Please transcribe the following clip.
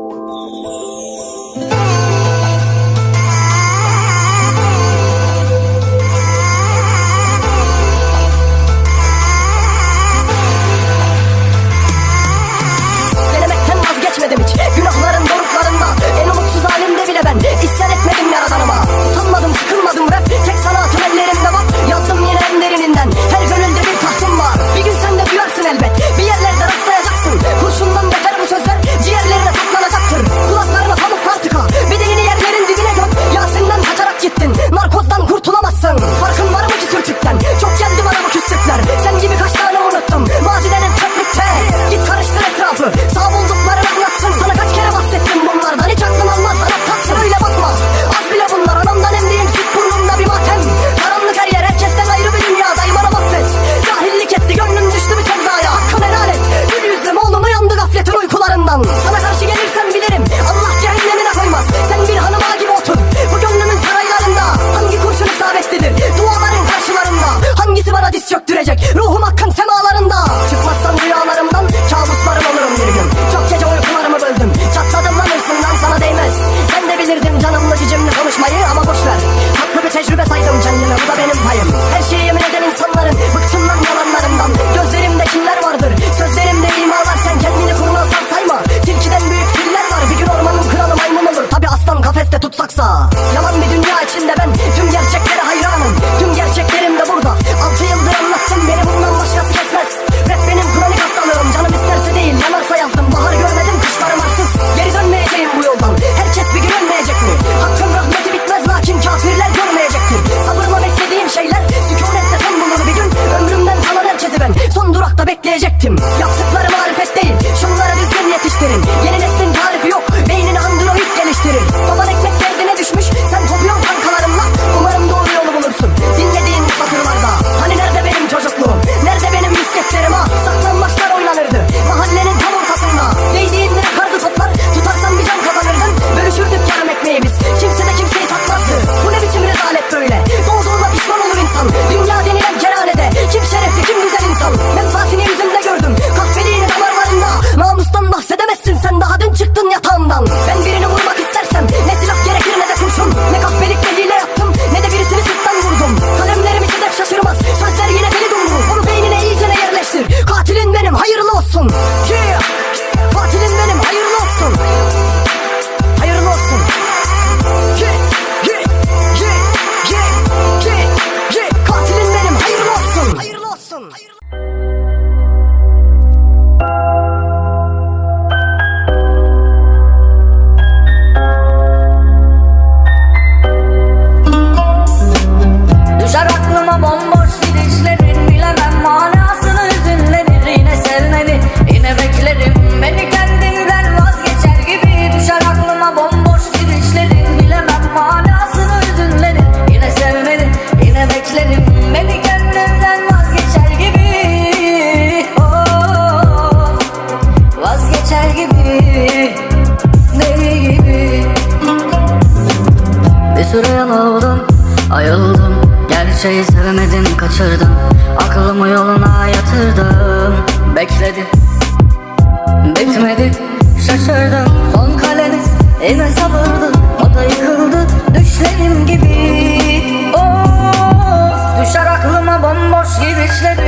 oh you. Can benim payım. Her şeyi Ayrılın. Ayrılın. sürü yanıldım Ayıldım. Gerçeği sevemedim kaçırdım Aklımı yoluna yatırdım. Bekledim Bitmedi. Şaşırdım son kaleniz Yine sabırdı O da yıkıldı düşlerim gibi. Of düşer aklıma bomboş girişleri